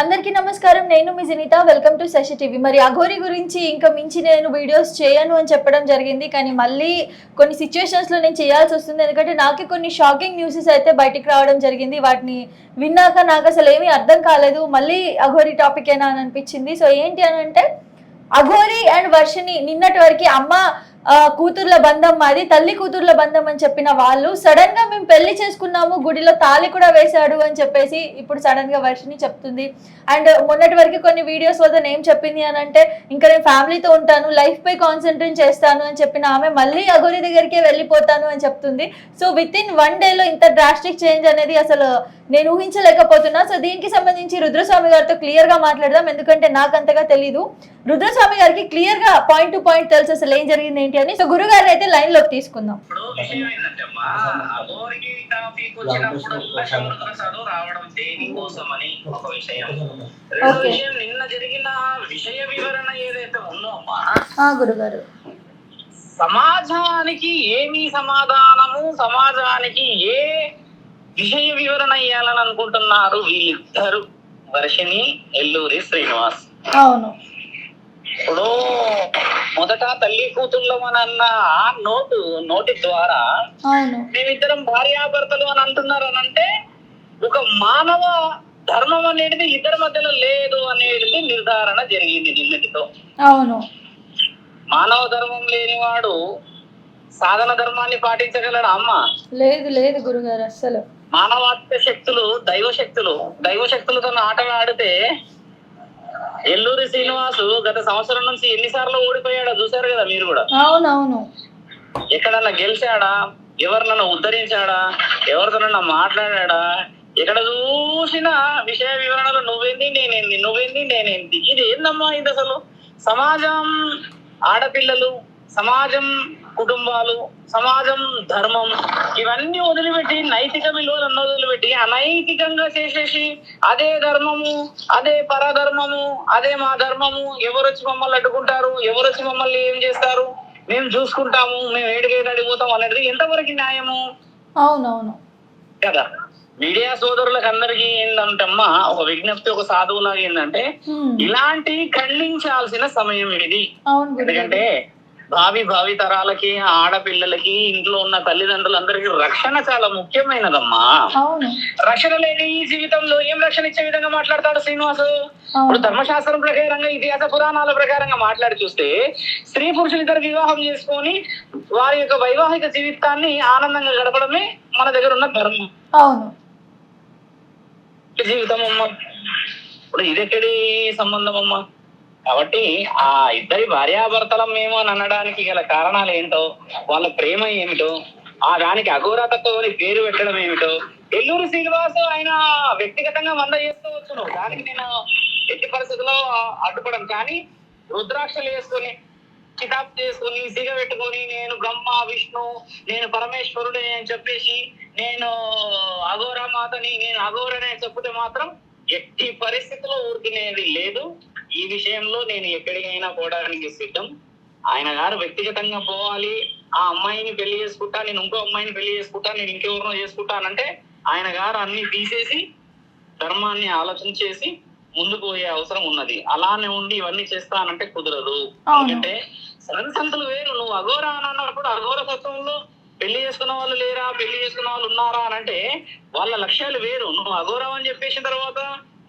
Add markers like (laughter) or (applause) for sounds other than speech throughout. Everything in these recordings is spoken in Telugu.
అందరికీ నమస్కారం. నేను మీ Janitha welcome to Sasi TV. మరి అఘోరి గురించి ఇంకా మించి నేను వీడియోస్ చేయను అని చెప్పడం జరిగింది. కానీ మళ్ళీ కొన్ని situations లో నేను చేయాల్సి వస్తుంది. ఎందుకంటే నాకే కొన్ని షాకింగ్ న్యూసెస్ అయితే బయటికి రావడం జరిగింది. వాటిని విన్నాక నాకు అసలు ఏమీ అర్థం కాలేదు. మళ్ళీ అఘోరి టాపిక్ ఏనా అని అనిపించింది. సో ఏంటి అని అంటే అఘోరి అండ్ వర్షిని నిన్నటి వరకు అమ్మ కూతుర్ల బంధం మాది తల్లి కూతుర్ల బంధం అని చెప్పిన వాళ్ళు సడన్గా మేము పెళ్ళి చేసుకున్నాము గుడిలో తాళి కూడా వేశాడు అని చెప్పేసి ఇప్పుడు సడన్గా వర్షిని చెప్తుంది. అండ్ మొన్నటి వరకు కొన్ని వీడియోస్ వద్ద ఏం చెప్పింది అని అంటే ఇంకా నేను ఫ్యామిలీతో ఉంటాను లైఫ్ పై కాన్సన్ట్రేట్ చేస్తాను అని చెప్పిన ఆమె మళ్ళీ అఘోరి దగ్గరికే వెళ్ళిపోతాను అని చెప్తుంది. సో విత్ ఇన్ వన్ డేలో ఇంత డ్రాస్టిక్ చేంజ్ అనేది అసలు నేను ఊహించలేకపోతున్నా. సో దీనికి సంబంధించి రుద్రస్వామి గారితో క్లియర్గా మాట్లాడదాం ఎందుకంటే నాకు అంతగా తెలీదు. రుద్రస్వామి గారికి క్లియర్గా పాయింట్ టు పాయింట్ తెలుసు అసలు ఏం జరిగింది ఏంటి అని. సో గురువు గారిని అయితే లైన్లోకి తీసుకుందాం. ఇప్పుడు విషయం ఏంటంటే అమ్మా అఘోరికి టాపిక్ వచ్చినప్పుడల్లా శంకరప్రసాద్ రావడం దేనికోసమని ఒక విషయం. రెండో Okay. విషయం నిన్న జరిగిన విషయ వివరణ ఏదైతే ఉందో అమ్మా ఆ గురుగారు. సమాజానికి ఏమి సమాధానము సమాజానికి ఏ విషయ వివరణ ఇవ్వాలని అనుకుంటున్నారు వీళ్ళిద్దరు? వర్షిని ఎల్లూరి శ్రీనివాస్. అవును. ఇప్పుడు మొదట తల్లి కూతుళ్ళమనన్న ఆ నోటు నోటి ద్వారా మేమిద్దరం భార్యాభర్తలు అని అంటున్నారు అని అంటే ఒక మానవ ధర్మం అనేది ఇద్దరి మధ్యలో లేదు అనేది నిర్ధారణ జరిగింది నిన్నటితో. అవును. మానవ ధర్మం లేనివాడు సాధన ధర్మాన్ని పాటించగలడు అమ్మ? లేదు లేదు గురుగారు అస్సలు. మానవాత్మ శక్తులు దైవ శక్తులు దైవ శక్తులతో ఆటలు ఆడితే ఎల్లూరి శ్రీనివాసు గత సంవత్సరం నుంచి ఎన్నిసార్లు ఓడిపోయాడో చూసారు కదా మీరు కూడా? అవునవును. ఎక్కడన్నా గెలిచాడా? ఎవరినన్నా ఉద్ధరించాడా? ఎవరితోనన్నా మాట్లాడాడా? ఎక్కడ చూసినా విషయ వివరణలు నువ్వేంది నేనేంది నువ్వేంది నేనేంది? ఇది ఏందమ్మా ఇది అసలు? సమాజం ఆడపిల్లలు సమాజం కుటుంబాలు సమాజం ధర్మం ఇవన్నీ వదిలిపెట్టి నైతిక విలువలను వదిలిపెట్టి అనైతికంగా చేసేసి అదే ధర్మము అదే పరధర్మము అదే మా ధర్మము ఎవరు వచ్చి మమ్మల్ని అడ్డుకుంటారు ఎవరు వచ్చి మమ్మల్ని ఏం చేస్తారు మేము చూసుకుంటాము మేము ఏడికేది అడిగిపోతాం అనేది ఎంతవరకు న్యాయము? అవునవును. కదా? మీడియా సోదరులకు అందరికీ ఏంటంటమ్మా ఒక విజ్ఞప్తి ఒక సాధువులాగా ఏంటంటే. ఇలాంటి ఖండించాల్సిన సమయం ఇది. ఎందుకంటే భావి భావి తరాలకి ఆడపిల్లలకి ఇంట్లో ఉన్న తల్లిదండ్రులందరికీ రక్షణ చాలా ముఖ్యమైనదమ్మా. రక్షణ లేని ఈ జీవితంలో ఏం రక్షణ ఇచ్చే విధంగా మాట్లాడతాడు శ్రీనివాసు? ఇప్పుడు ధర్మశాస్త్రం ప్రకారంగా ఇతిహాస పురాణాల ప్రకారంగా మాట్లాడి చూస్తే స్త్రీ పురుషులు ఇద్దరు వివాహం చేసుకొని వారి యొక్క వైవాహిక జీవితాన్ని ఆనందంగా గడపడమే మన దగ్గర ఉన్న ధర్మం. జీవితం అమ్మ ఇప్పుడు ఇదెక్కడి సంబంధం అమ్మ కాబట్టి ఆ ఇద్దరి భార్యాభర్తలం మేము అని అనడానికి గల కారణాలు ఏంటో వాళ్ళ ప్రేమ ఏమిటో ఆ దానికి అఘోరతతో పేరు పెట్టడం ఏమిటో ఎల్లూరు శ్రీనివాసు ఆయన వ్యక్తిగతంగా మంద చేసుకోవచ్చును దానికి నేను ఎట్టి పరిస్థితుల్లో అడ్డుపడను. కానీ రుద్రాక్షలు వేసుకొని కితాబ్ చేసుకొని సిగ పెట్టుకొని నేను బ్రహ్మ విష్ణు నేను పరమేశ్వరుడు అని చెప్పేసి నేను అఘోర మాతని నేను అఘోరనే అని చెప్తే మాత్రం ఎట్టి పరిస్థితిలో ఊరుకునేది లేదు. ఈ విషయంలో నేను ఎక్కడికైనా పోవడానికి సిద్ధం. ఆయన గారు వ్యక్తిగతంగా పోవాలి. ఆ అమ్మాయిని పెళ్ళి చేసుకుంటా నేను ఇంకో అమ్మాయిని పెళ్ళి చేసుకుంటా నేను ఇంకెవరినో చేసుకుంటానంటే ఆయన గారు అన్ని తీసేసి ధర్మాన్ని ఆలోచన చేసి ముందుకు పోయే అవసరం ఉన్నది. అలానే ఉండి ఇవన్నీ చేస్తానంటే కుదరదు. ఎందుకంటే సంతులు వేరు. నువ్వు అఘోర అని అన్నప్పుడు అఘోర తత్వంలో పెళ్ళి చేసుకున్న వాళ్ళు లేరా పెళ్ళి చేసుకున్న వాళ్ళు ఉన్నారా అని అంటే వాళ్ళ లక్ష్యాలు వేరు నువ్వు అఘోరం అని చెప్పేసిన తర్వాత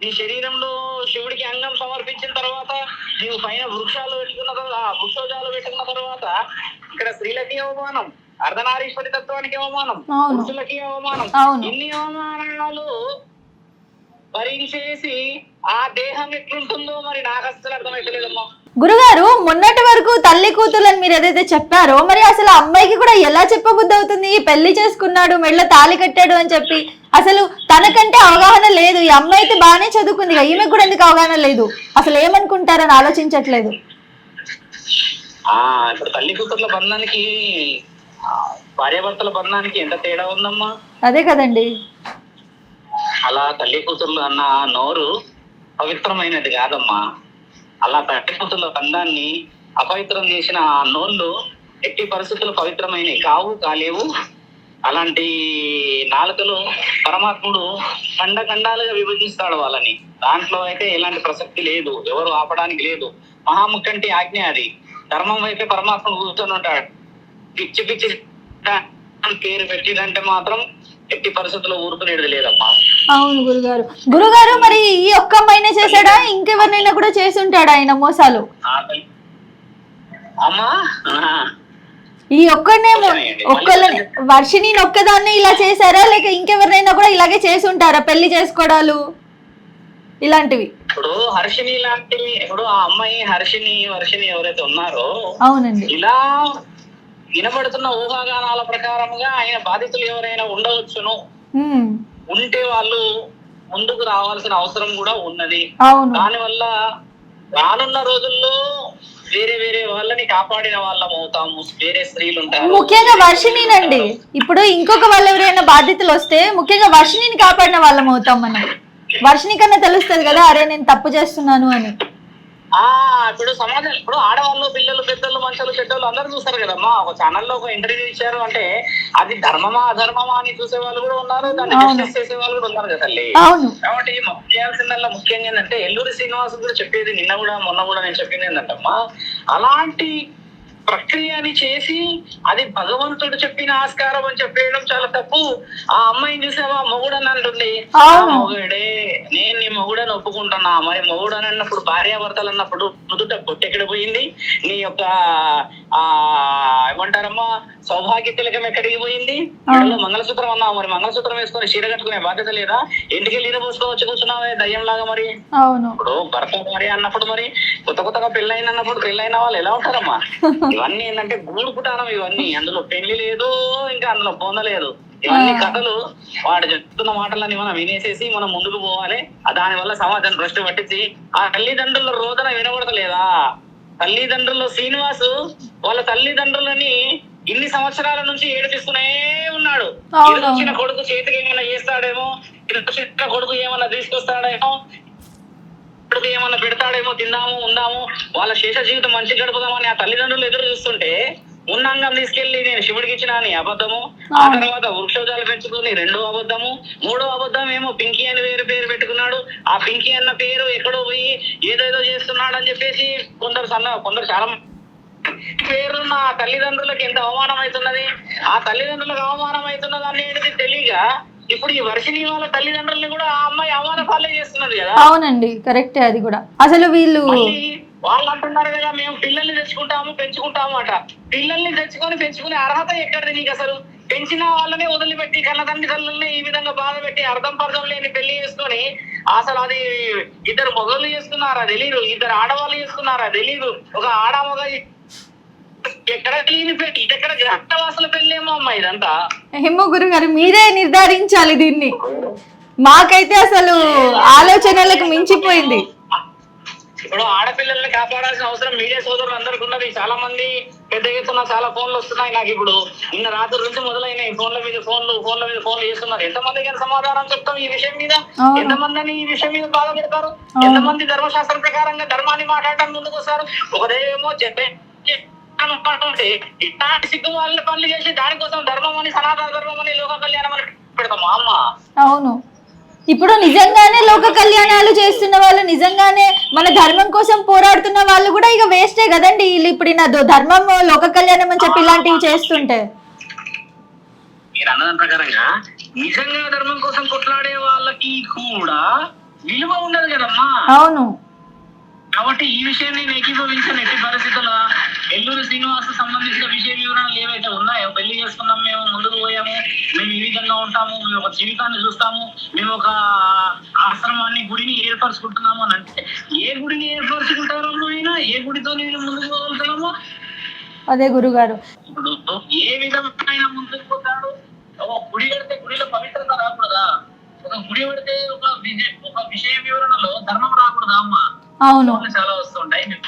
నీ శరీరంలో శివుడికి అంగం సమర్పించిన తర్వాత నీవు పైన వృక్షాలు పెట్టుకున్న తర్వాత వృక్షోజాలు పెట్టుకున్న తర్వాత ఇక్కడ స్త్రీలకి అవమానం అర్ధనారీశ్వరి తత్వానికి అవమానం. పురుషులకి అవమానం. ఇన్ని అవమానాలు భరించేసి ఆ దేహం ఎట్లుంటుందో మరి నాకు అసలు అర్థమైతలేదమ్మా గురుగారు మొన్నటి వరకు తల్లి కూతుర్లని మీరు ఏదైతే చెప్పారో మరి అసలు అమ్మాయికి కూడా ఎలా చెప్పబుద్ధి అవుతుంది? పెళ్ళి చేసుకున్నాడు మెళ్ళ తాళి కట్టాడు అని చెప్పి. అసలు తనకంటే అవగాహన లేదు. ఈ అమ్మాయి అయితే బాగానే చదువుకుంది కదా, ఈమెకు కూడా ఎందుకు అవగాహన లేదు? అసలు ఏమనుకుంటారని ఆలోచించట్లేదు. ఆ ఇప్పుడు తల్లి కూతుర్ల బంధానికి భార్యాభర్తల బంధానికి ఎంత తేడా ఉందమ్మా? అదే కదండి. అలా తల్లి కూతుర్లు అన్న నోరు పవిత్రమైనది కాదమ్మా. అలా తల్లి బంధాన్ని అపవిత్రం చేసిన ఆ నోళ్ళు ఎట్టి పరిస్థితులు పవిత్రమైనవి కావు కాలేవు. అలాంటి నాలుకలు పరమాత్ముడు ఖండ ఖండాలుగా విభజిస్తాడు వాళ్ళని. దాంట్లో అయితే ఎలాంటి ప్రసక్తి లేదు ఎవరు ఆపడానికి లేదు. మహాముఖంటి ఆజ్ఞ అది. ధర్మం వైపే పరమాత్ముడు కూర్చొని ఉంటాడు. పిచ్చి పిచ్చి పేరు పెట్టిదంటే మాత్రం ఎట్టి పరిస్థితుల్లో ఊరుకునేది లేదమ్మా. అవును గురుగారు. గురుగారు మరి ఈ ఒక్క అమ్మాయినే చేశాడా? ఇంకెవరినైనా కూడా చేసి ఉంటాడా ఆయన మోసాలు. అమ్మా. ఈ ఒక్కడనే ఒక్కళ్ళని. వర్షిని ఒక్కదాన్ని ఇలా చేశారా? లేక ఇంకెవరినైనా కూడా ఇలాగే చేసి ఉంటారా పెళ్ళి చేసుకోవడాలు ఇలాంటివి. ఇప్పుడు హర్షిని లాంటి ఇప్పుడు ఆ అమ్మాయి హర్షిని వర్షిని ఎవరైతే ఉన్నారో అవునండి. ఇలా వినబడుతున్న ఊహాగానాల ప్రకారముగా ఆయన బాధితులు ఎవరైనా ఉండవచ్చును. ఉంటే వాళ్ళు ముందుకు రావాల్సిన అవసరం కూడా ఉన్నది. దానివల్ల రానున్న రోజుల్లో వేరే వేరే వాళ్ళని కాపాడిన వాళ్ళం అవుతాము. వేరే స్త్రీలు ఉంటారు. ముఖ్యంగా వర్షిణినండి ఇప్పుడు ఇంకొక వాళ్ళు ఎవరైనా బాధ్యతలు వస్తే ముఖ్యంగా వర్షిణిని కాపాడిన వాళ్ళం అవుతాం మనం. వర్షిణి కన్నా తెలుస్తుంది కదా అరే నేను తప్పు చేస్తున్నాను అని. ఇప్పుడు సమాజం ఇప్పుడు ఆడవాళ్ళు పిల్లలు పెద్దలు మంచాలు చెడ్డలు అందరూ చూస్తారు కదమ్మా. ఒక ఛానల్లో ఒక ఇంటర్వ్యూ ఇచ్చారు అంటే అది ధర్మమా అధర్మమా అని చూసే వాళ్ళు కూడా ఉన్నారు దాన్ని. డిస్కస్ చేసే వాళ్ళు కూడా ఉన్నారు కదా తల్లి. కాబట్టి చేయాల్సిందల్లా ముఖ్యంగా ఏంటంటే ఎల్లూరి శ్రీనివాస్ కూడా చెప్పేది నిన్న కూడా మొన్న కూడా నేను చెప్పింది ఏంటంటమ్మా అలాంటి ప్రక్రియని చేసి అది భగవంతుడు చెప్పిన ఆస్కారం అని చెప్పేయడం చాలా తప్పు. ఆ అమ్మాయిని చూసావా? మొగుడు అని అంటుంది. మొగుడే నేను నీ మొగుడని ఒప్పుకుంటున్నా. మరి మొగుడు అని అన్నప్పుడు భార్యాభర్తలు అన్నప్పుడు నుదుట పొట్టెక్కడ పోయింది? నీ యొక్క ఆ ఏమంటారమ్మా సౌభాగ్య తిలకం ఎక్కడికి పోయింది? మంగళసూత్రం అన్నావు మరి. మంగళసూత్రం వేసుకొని చీర కట్టుకునే బాధ్యత లేదా? ఇంటికి నీరు పోసుకోవచ్చు కూర్చున్నావే దయ్యం లాగా మరి ఇప్పుడు భర్త భార్య అన్నప్పుడు మరి కొత్త కొత్తగా పెళ్ళైన అన్నప్పుడు పెళ్ళైన వాళ్ళు ఎలా ఉంటారమ్మా? (laughs) ఇవన్నీ ఏంటంటే గూడుపుటానం ఇవన్నీ. అందులో పెళ్ళి లేదు ఇంకా అందులో పొందలేదు ఇవన్నీ కథలు. వాడు చెప్తున్న మాటలన్నీ మనం వినేసేసి మనం ముందుకు పోవాలి. దాని వల్ల సమాజాన్ని భ్రష్టు పట్టించి ఆ తల్లిదండ్రుల రోదన వినబడతలేదా? తల్లిదండ్రులు శ్రీనివాసు వాళ్ళ తల్లిదండ్రులని ఇన్ని సంవత్సరాల నుంచి ఏడిపిస్తూనే ఉన్నాడు. వచ్చిన కొడుకు చేతికి ఏమైనా చేస్తాడేమో వచ్చిన కొడుకు ఏమైనా తీసుకొస్తాడేమో కొడుకు ఏమన్నా పెడతాడేమో తిందాము ఉందాము వాళ్ళ శేష జీవితం మంచి గడుపుదామని ఆ తల్లిదండ్రులు ఎదురు చూస్తుంటే ఉన్నంగం తీసుకెళ్ళి నేను శివుడికి ఇచ్చిన అని అబద్ధము ఆ. తర్వాత వృక్షోజాలు పెంచుకుని రెండో అబద్ధము మూడో అబద్ధం ఏమో పింకీ అని వేరు పేరు పెట్టుకున్నాడు ఆ పింకీ అన్న పేరు ఎక్కడో పోయి ఏదేదో చేస్తున్నాడు అని చెప్పేసి కొందరు సన్న కొందరు చాలా పేరున్న ఆ తల్లిదండ్రులకు ఎంత అవమానం అవుతున్నది ఆ తల్లిదండ్రులకు అవమానం అవుతున్నది అనేది తెలియక ఇప్పుడు ఈ వర్షిని వాళ్ళ తల్లిదండ్రుల్ని కూడా ఆ అమ్మాయి అవమాన పాలే చేస్తున్నది కదా. అవునండి కరెక్టే అది కూడా. అసలు వీళ్ళు వాళ్ళు అంటున్నారు కదా మేము పిల్లల్ని తెచ్చుకుంటాము పెంచుకుంటాము అట. పిల్లల్ని తెచ్చుకొని పెంచుకునే అర్హత ఎక్కడిది నీకు అసలు? పెంచిన వాళ్ళనే వదిలిపెట్టి కన్నతండ్రి తల్లుల్ని ఈ విధంగా బాధ పెట్టి అర్థం పర్థం లేని పెళ్ళి చేసుకొని అసలు అది ఇద్దరు మొగలు చేసుకున్నారా తెలీదు. ఇద్దరు ఆడవాళ్ళు చేసుకున్నారా తెలీదు. ఒక ఆడ మగ ఎక్కడ లేని పెళ్ళి ఇదెక్కడ పెళ్ళేమో అమ్మా ఇదంతా? ఏమో గురుగారు మీరే నిర్ధారించాలి దీన్ని. మాకైతే అసలు ఆలోచనలకు మించిపోయింది. ఇప్పుడు ఆడపిల్లల్ని కాపాడాల్సిన అవసరం మీడియా సోదరులు అందరికి ఉన్నది. చాలా మంది పెద్ద ఎత్తున చాలా ఫోన్లు వస్తున్నాయి నాకు ఇప్పుడు. నిన్న రాత్రి నుంచి మొదలైనాయి ఫోన్ల మీద ఫోన్లు ఫోన్ల మీద ఫోన్లు చేస్తున్నారు. ఎంతమందికి ఎంత సమాధానం చెప్తాం ఈ విషయం మీద. ఎంతమందిని ఈ విషయం మీద బాధపెడతారు అవును. ఎంతమంది ధర్మశాస్త్రం ప్రకారంగా ధర్మాన్ని మాట్లాడటానికి ముందుకు వస్తారు ఒకదేమో చెప్పే ఇట్లాంటి సిగ్గు వాళ్ళ పనులు చేసి దానికోసం ధర్మం అని సనాతన ధర్మం అని లోక కళ్యాణం అని అమ్మ. అవును. ఇప్పుడు నిజంగానే లోక కళ్యాణాలు చేస్తున్న వాళ్ళు నిజంగానే మన ధర్మం కోసం పోరాడుతున్న వాళ్ళు కూడా ఇక వేస్టే కదండి. వీళ్ళు ఇప్పుడు నా ధర్మం లోక కళ్యాణం అని చెప్పి ఇలాంటివి చేస్తుంటే. మీరు అన్నదాని ప్రకారంగా నిజంగా ధర్మం కోసం కొట్లాడే వాళ్ళకి కూడా విలువ ఉండదు కదమ్మా. అవును. కాబట్టి ఈ విషయాన్ని నేను ఏకీభవించిన ఎట్టి పరిస్థితుల్లో ఎల్లూరు శ్రీనివాస్ సంబంధించిన విషయ వివరాలు ఏవైతే ఉన్నాయో పెళ్ళి చేసుకున్నాం మేము ముందుకు పోయాము మేము ఈ విధంగా ఉంటాము మేము ఒక జీవితాన్ని చూస్తాము మేము ఒక ఆశ్రమాన్ని గుడిని ఏర్పరచుకుంటున్నాము అని అంటే ఏ గుడిని ఏర్పరచుకుంటారో అయినా ఏ గుడితో నేను ముందుకు పోగలుగుతున్నామో అదే గురుగారు. ఇప్పుడు ఏ విధమైన ముందుకు పోతాడు? ఒక గుడి కడితే గుడిలో పవిత్రత రాకూడదా? ఒక గుడి పెడితే ఒక విజయ ఒక విషయ వివరణలో ధర్మం రాకూడదా అమ్మ? అవును. చాలా వస్తుంటాయి నేను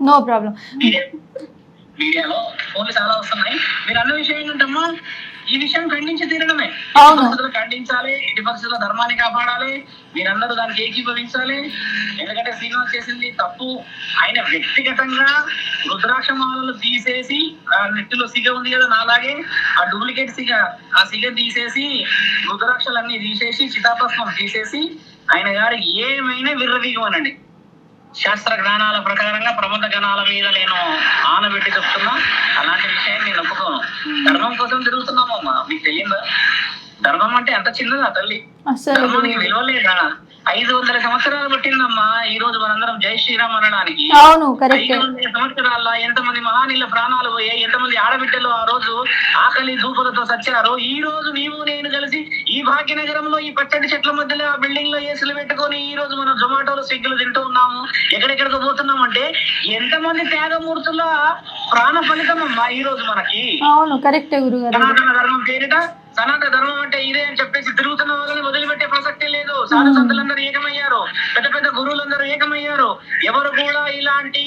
నో ప్రాబ్లం. మీడియా. మీడియాలో ఫోన్లు చాలా వస్తున్నాయి. మీరు అన్న విషయం ఏంటంటమ్మా ఈ విషయం ఖండించి తీరడమే. పరిస్థితుల్లో ఖండించాలి ఎట్టి పరిస్థితుల్లో ధర్మాన్ని కాపాడాలి మీరందరూ దానికి ఏకీభవించాలి. ఎందుకంటే శ్రీనివాస్ చేసింది తప్పు. ఆయన వ్యక్తిగతంగా రుద్రాక్ష మాలలు తీసేసి ఆ నెత్తిలో సిగ ఉంది కదా నాలాగే ఆ డూప్లికేట్ సిగ ఆ సిగ తీసేసి రుద్రాక్షలన్నీ తీసేసి చితాభస్మం తీసేసి ఆయన గారు ఏమైనా విర్రవీగమనండి. శాస్త్ర జ్ఞానాల ప్రకారంగా ప్రబంధ గణాల మీద నేను ఆనబెట్టి చెప్తున్నా. అలాంటి విషయం నేను ఒప్పుకోను. ధర్మం కోసం తిరుగుతున్నామమ్మా. మీకు తెలియదా? ధర్మం అంటే ఎంత చిన్నదా తల్లి? ధర్మానికి విలువలేదా ఐదు వందల సంవత్సరాలు పట్టిందమ్మా. ఈ రోజు మనందరం జై శ్రీరామ్ అనడానికి. అవును ఐదు వందల సంవత్సరాల ఎంతమంది మహానీళ్ళ ప్రాణాలు పోయాయి ఎంతమంది ఆడబిడ్డలు ఆ రోజు ఆకలి దూపులతో సచ్చారో ఈ రోజు నీవు నేను కలిసి ఈ భాగ్యనగరంలో ఈ పచ్చడి చెట్ల మధ్యలో ఆ బిల్డింగ్లో ఏసులు పెట్టుకొని ఈ రోజు మనం జొమాటోలో స్విగ్గీలు తింటూ ఉన్నాము. ఎక్కడెక్కడికి పోతున్నాం అంటే ఎంతమంది త్యాగమూర్తుల ప్రాణ ఫలితం అమ్మా ఈ రోజు మనకి. అవును కరెక్టే గురుగారు. సనాతన ధర్మం పేరిట సనాతన ధర్మం అంటే ఇదే అని చెప్పేసి తిరుగుతున్న వాళ్ళని వదిలిపెట్టే ప్రసక్తే లేదు. సాధు సంతులందరూ ఏకమయ్యారు. పెద్ద పెద్ద గురువులందరూ ఏకమయ్యారు. ఎవరు కూడా ఇలాంటి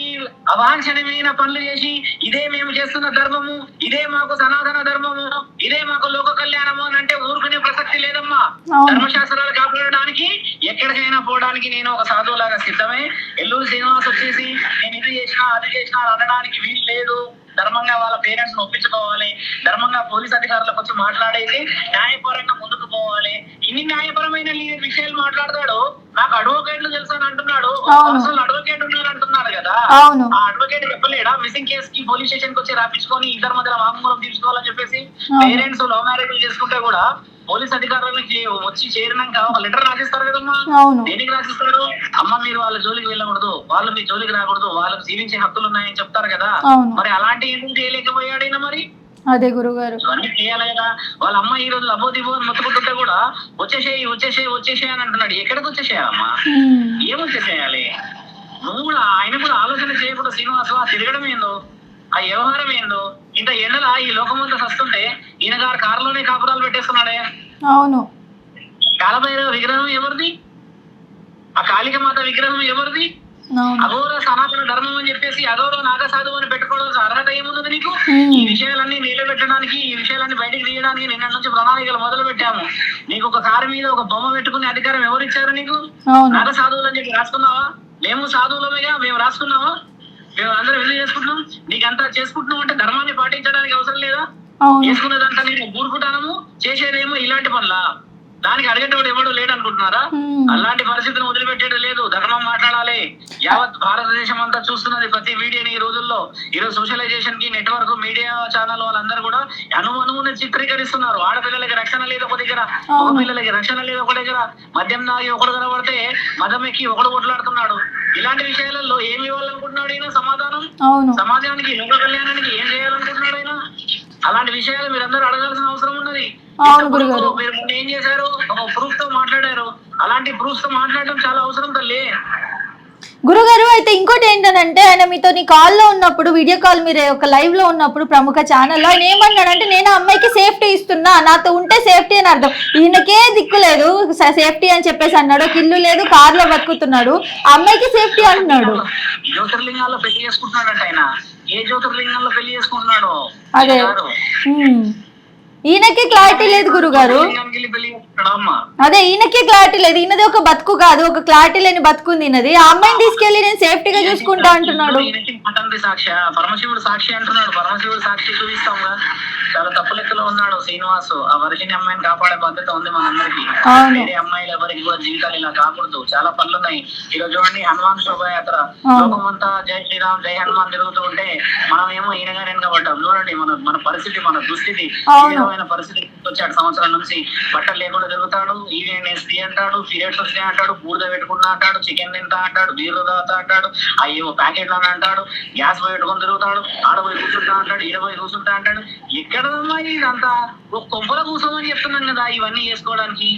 అవాంఛనీయమైన పనులు చేసి ఇదే మేము చేస్తున్న ధర్మము ఇదే మాకు సనాతన ధర్మము ఇదే మాకు లోక కళ్యాణము అని అంటే ఊరుకునే ప్రసక్తి లేదమ్మా. ధర్మశాస్త్రాలు కాపాడడానికి ఎక్కడికైనా పోవడానికి నేను ఒక సాధువులాగా సిద్ధమే ఎల్లూరు శ్రీనివాస్ వచ్చేసి నేను ఇది చేసినా అది చేసినా అని అనడానికి వీలు లేదు. ధర్మంగా వాళ్ళ పేరెంట్స్ ఒప్పించుకోవాలి. ధర్మంగా పోలీస్ అధికారులకు వచ్చి మాట్లాడేసి న్యాయపరంగా ముందుకు పోవాలి. ఇన్ని న్యాయపరమైన విషయాలు మాట్లాడతాడు. నాకు అడ్వకేట్లు తెలుసు అని అంటున్నాడు. అసలు అడ్వకేట్ ఉన్నారు అంటున్నారు కదా. ఆ అడ్వకేట్ చెప్పలేడా? మిస్సింగ్ కేసు కి పోలీస్ స్టేషన్కి వచ్చి రాపించుకొని ఇద్దరు మధ్య వాంగ్మూలం తీసుకోవాలని చెప్పేసి. పేరెంట్స్ లవ్ మ్యారేజ్ చేసుకుంటే కూడా పోలీస్ అధికారులకి వచ్చి చేరినాక ఒక లెటర్ రాసిస్తారు కదమ్మా. దేనికి రాసిస్తారు? అమ్మ మీరు వాళ్ళ జోలికి వెళ్ళకూడదు. వాళ్ళు మీ జోలికి రాకూడదు. వాళ్ళకి జీవించే హక్కులు ఉన్నాయని చెప్తారు కదా. మరి అలాంటి ఎందుకు చేయలేకపోయాడు ఈయన మరి? అదే గురుగారు. ఇవన్నీ చేయాలి కదా. వాళ్ళ అమ్మ ఈ రోజు లబో దిబో అని మొత్తుకుంటుంటే కూడా వచ్చేసేయి వచ్చేసేయి వచ్చేసేయి అని అంటున్నాడు. ఎక్కడికి వచ్చేసేయాలమ్మా. ఏం వచ్చేసేయాలి? నువ్వు కూడా ఆయన కూడా ఆలోచన చేయకుండా శ్రీనివాసు ఆ తిరగడం ఏందో? ఆ వ్యవహారం ఏందో? ఇంత ఎండల ఈ లోకమంతా వస్తుంటే ఈయన గారు కారులోనే కాపురాలు పెట్టేస్తున్నాడే. అవును. కాలభైరవ విగ్రహం ఎవరిది? ఆ కాళిక మాత విగ్రహం ఎవరిది? అఘోర సనాతన ధర్మం అని చెప్పేసి అఘోర నాగసాధు అని పెట్టుకోవాల్సిన అర్హత ఏమున్నది నీకు. ఈ విషయాలన్నీ నిలబెట్టడానికి ఈ విషయాలన్నీ బయటికి తీయడానికి నిన్న నుంచి ప్రణాళికలు మొదలు పెట్టాము నీకు ఒక కారు మీద ఒక బొమ్మ పెట్టుకునే అధికారం ఎవరు ఇచ్చారు నీకు? అవును. నాగ సాధువులు అని చెప్పి రాసుకున్నావా? మేము సాధువులమేగా మేము రాసుకున్నావా మేము అందరం ఎందుకు చేసుకుంటున్నాం? నీకంతా చేసుకుంటున్నాం అంటే ధర్మాన్ని పాటించడానికి అవసరం లేదా? చేసుకునేదంతా నేను ఊరుకుంటానము చేసేదేమో ఇలాంటి పనులా? దానికి అడిగేటోడు ఎవడు లేడు అనుకుంటున్నారా ఉమ్. అలాంటి పరిస్థితిని వదిలిపెట్టేది లేదు. ధర్మం మాట్లాడాలి. యావత్ భారతదేశం అంతా చూస్తున్నది ప్రతి వీడియోని ఈ రోజుల్లో. ఈరోజు సోషలైజేషన్కి నెట్వర్క్ మీడియా ఛానల్ వాళ్ళందరూ కూడా అణు అణువుని చిత్రీకరిస్తున్నారు. ఆడపిల్లలకి రక్షణ లేదు ఒక దగ్గర పిల్లలకి రక్షణ లేదు ఒక దగ్గర. మద్యం తాగి ఒకడు కనబడితే మదం ఎక్కి ఒకడు కొట్లాడుతున్నాడు. ఇలాంటి విషయాలలో ఏమి ఇవ్వాలనుకుంటున్నాడు ఈయన? సమాధానం? సమాజానికి లోక కళ్యాణానికి ఏం చేయాలనుకుంటున్నాడు ఆయన అలాంటి విషయాలు మీరందరూ అడగాల్సిన అవసరం ఉన్నది. మీరు మొన్న ఏం చేశారు? ఒక ప్రూఫ్తో మాట్లాడారు. అలాంటి ప్రూఫ్తో మాట్లాడడం చాలా అవసరం తల్లి. గురుగారు అయితే ఇంకోటి ఏంటంటే ఆయన మీతో నీ కాల్లో ఉన్నప్పుడు వీడియో కాల్ మీరు ఒక లైవ్లో ఉన్నప్పుడు ప్రముఖ ఛానల్లో ఆయన ఏమన్నాడంటే నేను అమ్మాయికి సేఫ్టీ ఇస్తున్నా. నాతో ఉంటే సేఫ్టీ అని అర్థం. ఈయనకే దిక్కు లేదు. సేఫ్టీ అని చెప్పేసి అన్నాడు. ఒక ఇల్లు లేదు. కార్లో బతుకుతున్నాడు అమ్మాయికి సేఫ్టీ అంటున్నాడు. ఏ జ్యోతిర్లింగంలో పెళ్ళి చేసుకుంటున్నాడు? అదే. ఈయనకే క్లారిటీ లేదు గురుగారు. అదే ఈయనకే క్లారిటీ లేదు. ఈయనది ఒక బతుకు కాదు ఒక క్లారిటీ లేని బతుకుంది ఈయనది. ఆ అమ్మాయిని తీసుకెళ్ళి నేను సేఫ్టీగా చూసుకుంటా అంటున్నాడు. పరమశివుడు సాక్షి అంటున్నాడు. పరమశివుడు సాక్షి చాలా తప్పు లెక్కలో ఉన్నాడు శ్రీనివాసు. ఆ వర్షిని అమ్మాయిని కాపాడే బాధ్యత ఉంది మనందరికి. వేరే అమ్మాయిలు ఎవరికి కూడా జీవితాలు ఇలా కాకూడదు. చాలా పనులు ఉన్నాయి ఈ రోజు చూడండి హనుమాన్ శోభయాత్ర. లోకమంతా జై శ్రీరామ్ జై హనుమాన్ తిరుగుతూ ఉంటే మనం ఏమో ఈయన గారు వెనకబడ్డాం చూడండి మన మన పరిస్థితి మన దుస్థితి. విధమైన పరిస్థితి. వచ్చాడు సంవత్సరం నుంచి బట్టలు లేకుండా తిరుగుతాడు ఈవెన్ఎస్డి అంటాడు పీరియడ్స్ వస్తాయి అంటాడు బూడిద పెట్టుకున్నా అంటాడు చికెన్ తింటా అంటాడు బీర్లు తాగుతా అంటాడు అయ్యో ప్యాకెట్లు అని అంటాడు గ్యాస్ పెట్టుకొని తిరుగుతాడు ఆడపోయి కూర్చుంటా అంటాడు ఈడపోయి కూర్చుంటా అంటాడు. ఎక్కడమ్మా ఇదంతా? ఒక కొంపల కూర్చోమని చెప్తున్నాను కదా ఇవన్నీ చేసుకోవడానికి.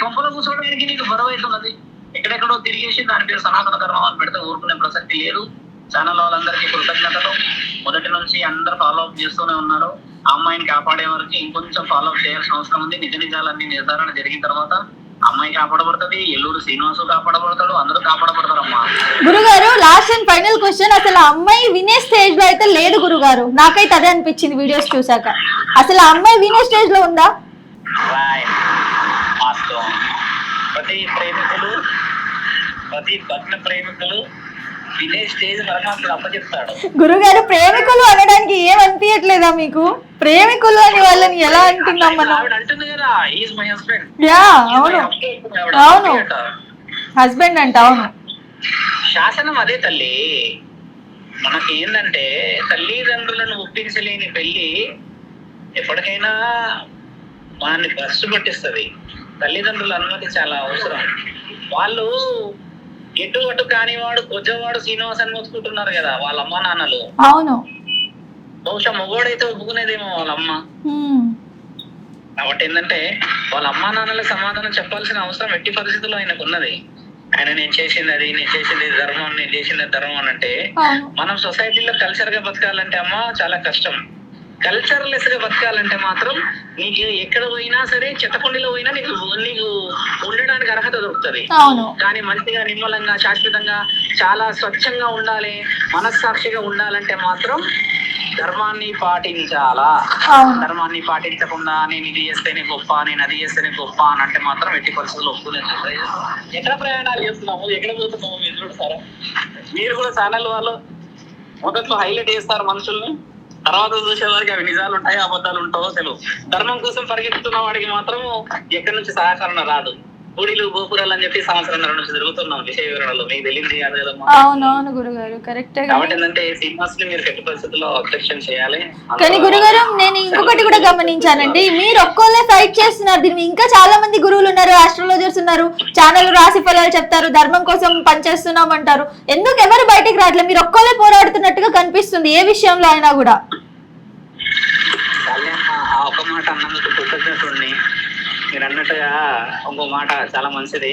కొంపల కూర్చోవడానికి నీకు బరువు అవుతున్నది. ఎక్కడెక్కడో తిరిగేసి దాని పేరు సనాతన ధర్మం అని పెడితే ఊరుకునే ప్రసక్తి లేదు. ఛానల్ వాళ్ళందరికీ కృతజ్ఞతలు. మొదటి నుంచి అందరు ఫాలో అప్ చేస్తూనే ఉన్నారు. అమ్మాయిని కాపాడే వరకు ఇంకొంచెం ఫాలో అప్ చేయాల్సిన అవసరం ఉంది. నిజ నిజాలన్నీ నిర్ధారణ జరిగిన తర్వాత అమ్మాయి కాపాడబడుతుంది ఎల్లూరు శ్రీనివాసు కాపాడబడతాడు అందరూ కాపాడబడతారమ్మా గురుగారు లాస్ట్ అండ్ ఫైనల్ క్వశ్చన్ అసలు అమ్మాయి వినే స్టేజ్లో అయితే లేదు గురుగారు. నాకైతే అదే అనిపించింది వీడియోస్ చూసాక అసలు ఆ అమ్మాయి వినే స్టేజ్లో ఉందా? ప్రతి ప్రేమికులు ప్రతి భగ్న ప్రేమికులు గురుగారు ప్రేమికులు అనడానికి ఏం అనిపించట్లేదా మీకు? ప్రేమికులు అని వాళ్ళని ఎలా అంటున్నాం మనం? యా అవును. అవును. హస్బెండ్ అంట అవును. శాసనం అదే తల్లి. మనకి ఏంటంటే తల్లిదండ్రులను ఒప్పించలేని పెళ్ళి ఎప్పటికైనా మనల్ని బస్సు పట్టిస్తుంది. తల్లిదండ్రుల అనుమతి చాలా అవసరం. వాళ్ళు ఎటు అటు కానివాడు కొజ్జవాడు శ్రీనివాసాన్ని మొత్తుకుంటున్నారు కదా వాళ్ళ అమ్మ నాన్నలు. అవును. బహుశా మగవాడైతే ఒప్పుకునేదేమో వాళ్ళ అమ్మ. కాబట్టి ఏంటంటే వాళ్ళ అమ్మా నాన్నలకు సమాధానం చెప్పాల్సిన అవసరం ఎట్టి పరిస్థితుల్లో ఆయనకు ఉన్నది ఆయన నేను చేసింది అది నేను చేసింది ధర్మం నేను చేసింది ధర్మం అని అంటే మనం సొసైటీలో కల్చర్గా బతకాలంటే అమ్మ చాలా కష్టం. కల్చర్లెస్గా బతకాలంటే మాత్రం నీకు ఎక్కడ పోయినా సరే చెత్తకుండిలో పోయినా నీకు నీకు ఉండడానికి అర్హత దొరుకుతుంది. కానీ మంచిగా నిమ్మలంగా శాశ్వతంగా చాలా స్వచ్ఛంగా ఉండాలి మనస్సాక్షిగా ఉండాలంటే మాత్రం ధర్మాన్ని పాటించాలా? ధర్మాన్ని పాటించకుండా నేను ఇది చేస్తేనే గొప్ప నేను అది చేస్తేనే గొప్ప అని అంటే మాత్రం ఎట్టి పరిస్థితుల్లో ఒప్పుకోలేదు ఎక్కడ ప్రయాణాలు చేస్తున్నాము ఎక్కడ పోతున్నాము మీరు చూడతారా మీరు కూడా ఛానల్ వాళ్ళు మొదట్లో హైలైట్ చేస్తారు మనుషుల్ని. తర్వాత చూసే వారికి అవి నిజాలు ఉంటాయి అబద్ధాలు ఉంటావో తెలుసు ధర్మం కోసం పరిగెత్తుతున్న వాడికి మాత్రం ఎక్కడి నుంచి సహకరణ రాదు. గుడిలు గోపురాలు అని చెప్పి సంవత్సరం నుంచి తిరుగుతున్నాం విషయ వివరణలో. మీకు తెలియదు కాదు కదమ్మా అవును అవును గురుగారు కరెక్టే కాబట్టి ఏంటంటే సినిమాస్ని మీరు ఎట్టి పరిస్థితుల్లో అబ్జెక్షన్ చేయాలి. కానీ గురుగారు నేను ఇంకొకటి కూడా గమనించానండి. మీరు ఒక్కోలే ఫైట్ చేస్తున్నారు. దీని ఇంకా చాలా మంది గురువులు ఉన్నారు ఆస్ట్రాలజర్స్ ఉన్నారు. ఛానల్ రాశి ఫలాలు చెప్తారు ధర్మం కోసం పనిచేస్తున్నాం అంటారు. ఎందుకు ఎవరు బయటికి రావట్లేదు? మీరు ఒక్కోలే పోరాడుతున్నట్టుగా కనిపిస్తుంది ఏ విషయంలో అయినా కూడా కళ్యాణ్ ఆ ఒక్క మాట అన్నందుకు కృతజ్ఞతుడిని మీరు అన్నట్టుగా ఇంకో మాట చాలా మంచిది.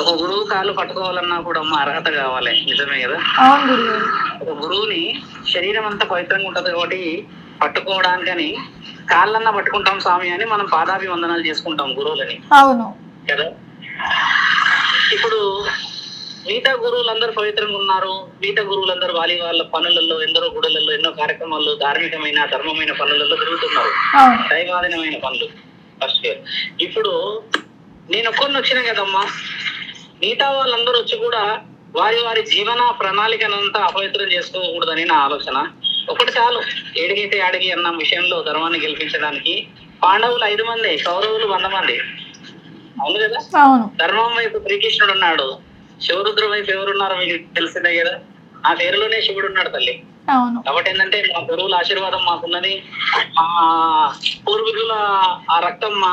ఒక గురువు కాళ్ళు పట్టుకోవాలన్నా కూడా అమ్మ అర్హత కావాలి. నిజమే కదా? ఒక గురువుని శరీరం అంతా పవిత్రంగా ఉంటది కాబట్టి పట్టుకోవడానికని కాళ్ళన్నా పట్టుకుంటాం స్వామి అని మనం పాదాభివందనాలు చేసుకుంటాం గురువులని. అవును. కదా? ఇప్పుడు మిగతా గురువులందరూ పవిత్రంగా ఉన్నారు. మిగతా గురువులందరూ వాళ్ళ వాళ్ళ పనులలో ఎందరో గుడులలో ఎన్నో కార్యక్రమాల్లో ధార్మికమైన ధర్మమైన పనులలో తిరుగుతున్నారు. దైవాధీనమైన పనులు. ఫస్ట్ ఇప్పుడు నేను ఒక్కరిని వచ్చిన కదమ్మా మిగతా వాళ్ళందరూ వచ్చి కూడా వారి వారి జీవన ప్రణాళికనంతా అపవిత్రం చేసుకోకూడదని నా ఆలోచన. ఒకటి చాలు. ఏడిగైతే అడిగి అన్న విషయంలో ధర్మాన్ని గెలిపించడానికి పాండవులు ఐదు మంది కౌరవులు వంద మంది. అవును కదా? ధర్మం వైపు శ్రీకృష్ణుడు ఉన్నాడు. శివరుద్ర వైపు ఎవరున్నారో మీకు తెలిసిందే కదా? ఆ పేరులోనే శివుడు ఉన్నాడు తల్లి. అవును. కాబట్టి ఏంటంటే మా గురువుల ఆశీర్వాదం మాకున్నది. మా పూర్వీకుల ఆ రక్తం మా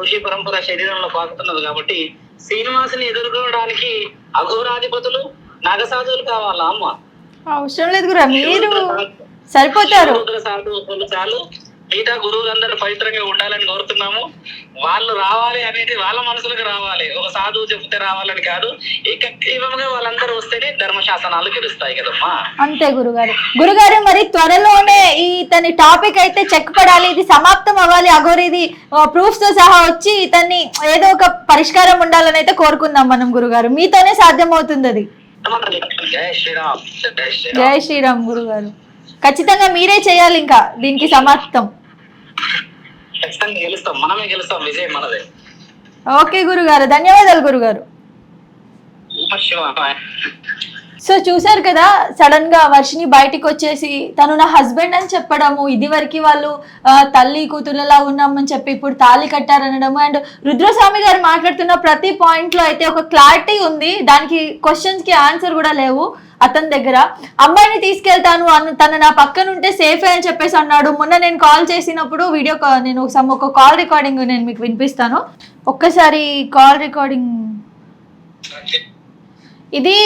ఋషి పరంపర శరీరంలో పాకుతున్నది కాబట్టి శ్రీనివాసుని ఎదుర్కోవడానికి అఘోరాధిపతులు నాగసాధువులు కావాలా అమ్మ? అవసరం లేదు గురు మీరు సరిపోతారు. సాధువులు చాలు మిగతా గురువులందరూ పవిత్రంగా ఉండాలని కోరుతున్నాము. వాళ్ళు రావాలి అనేది వాళ్ళ మనసులకు రావాలి. ఒక సాధువు చెప్తే రావాలని కాదు. ఏకగ్రీవంగా వాళ్ళందరూ వస్తేనే ధర్మశాసనాలు గెలుస్తాయి కదమ్మా. అంతే గురుగారు. గురుగారు మరి త్వరలోనే ఈ ఇతని టాపిక్ అయితే చెక్ పడాలి. ఇది సమాప్తం అవ్వాలి. అగోరి ఇది ప్రూఫ్స్తో సహా వచ్చి ఇతన్ని ఏదో ఒక పరిష్కారం ఉండాలని అయితే కోరుకుందాం మనం గురుగారు. మీతోనే సాధ్యం అవుతుంది అది జై శ్రీరామ్. జై శ్రీరామ్ గురుగారు. ఖచ్చితంగా మీరే చేయాలి ఇంకా దీనికి సమాప్తం ఖచ్చితంగా గెలుస్తాం. మనమే గెలుస్తాం. విజయం మనదే. ఓకే గురుగారు. ధన్యవాదాలు గురుగారు. శివ సో చూసారు కదా సడన్గా వర్షిని బయటికి వచ్చేసి తను నా హస్బెండ్ అని చెప్పడము ఇది వరకు వాళ్ళు తల్లి కూతురులా ఉన్నామని చెప్పి ఇప్పుడు తాళి కట్టారనడము. అండ్ రుద్రస్వామి గారు మాట్లాడుతున్న ప్రతి పాయింట్లో అయితే ఒక క్లారిటీ ఉంది. దానికి క్వశ్చన్స్కి ఆన్సర్ కూడా లేవు అతని దగ్గర. అమ్మాయిని తీసుకెళ్తాను అన్న తను నా పక్కన ఉంటే సేఫే అని చెప్పేసి అన్నాడు. మొన్న నేను కాల్ చేసినప్పుడు వీడియో నేను సమ్ ఒక కాల్ రికార్డింగ్ నేను మీకు వినిపిస్తాను. ఒక్కసారి కాల్ రికార్డింగ్ ఇది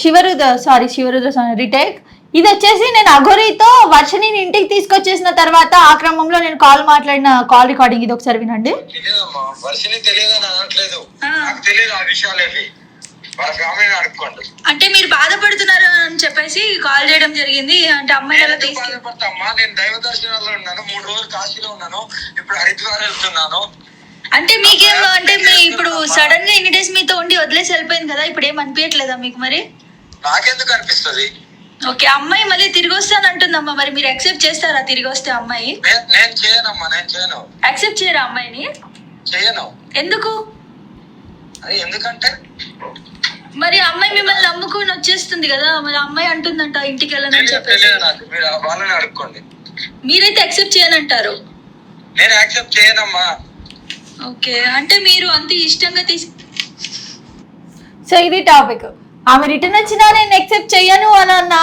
శివరుద్ర సారీ శివరుద్ర స్వామి రిటేక్ ఇది వచ్చేసి నేను అఘోరితో వర్షని ఇంటికి తీసుకొచ్చేసిన తర్వాత ఆ క్రమంలో నేను కాల్ మాట్లాడిన కాల్ రికార్డింగ్ ఇది ఒకసారి వినండి. అంటే మీరు బాధపడుతున్నారు అని చెప్పేసి కాల్ చేయడం జరిగింది. అంటే అమ్మాయి బాధపడతామ్మా? నేను దైవ దర్శనాల్లో ఉన్నాను మూడు రోజులు కాశీలో ఉన్నాను. ఇప్పుడు హరిద్వార్ వెళ్తున్నాను. అంటే మీకేం అంటే మీ ఇప్పుడు సడన్గా ఇన్ని డేస్ మీతో ఉండి వదిలేసి వెళ్ళిపోయింది కదా ఇప్పుడు ఏం అనిపించట్లేదా మీకు మరి? నాకెందుకు అనిపిస్తుంది? ఓకే అమ్మాయి మళ్ళీ తిరిగి వస్తాను అంటుందమ్మా మరి మీరు యాక్సెప్ట్ చేస్తారా తిరిగి వస్తే అమ్మాయి? నేను నేను చేయనమ్మా నేను చేయను. యాక్సెప్ట్ చేయరా అమ్మాయిని? చేయను. ఎందుకు? ఎందుకంటే? మరి అమ్మాయి మిమ్మల్ని నమ్ముకొని వచ్చేస్తుంది కదా మరి అమ్మాయి అంటుందంట ఇంటికి వెళ్ళనని చెప్పేసి. వాళ్ళని అడుక్కోండి. మీరైతే యాక్సెప్ట్ చేయనంటారు. నేను యాక్సెప్ట్ చేయనమ్మా. ఓకే అంటే మీరు అంత ఇష్టంగా తీసు సో ఇది టాపిక్ ఆమె రిటర్న్ వచ్చినా నేను ఎక్సెప్ట్ చెయ్యను అని అన్న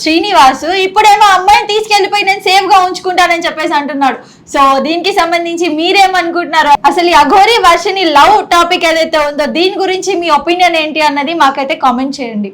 శ్రీనివాస్ ఇప్పుడేమో అమ్మాయిని తీసుకెళ్ళిపోయి నేను సేఫ్గా ఉంచుకుంటానని చెప్పేసి అంటున్నాడు. సో దీనికి సంబంధించి మీరేమనుకుంటున్నారు? అసలు ఈ అఘోరి వర్షని లవ్ టాపిక్ ఏదైతే ఉందో దీని గురించి మీ ఒపీనియన్ ఏంటి అన్నది మాకైతే కామెంట్ చేయండి.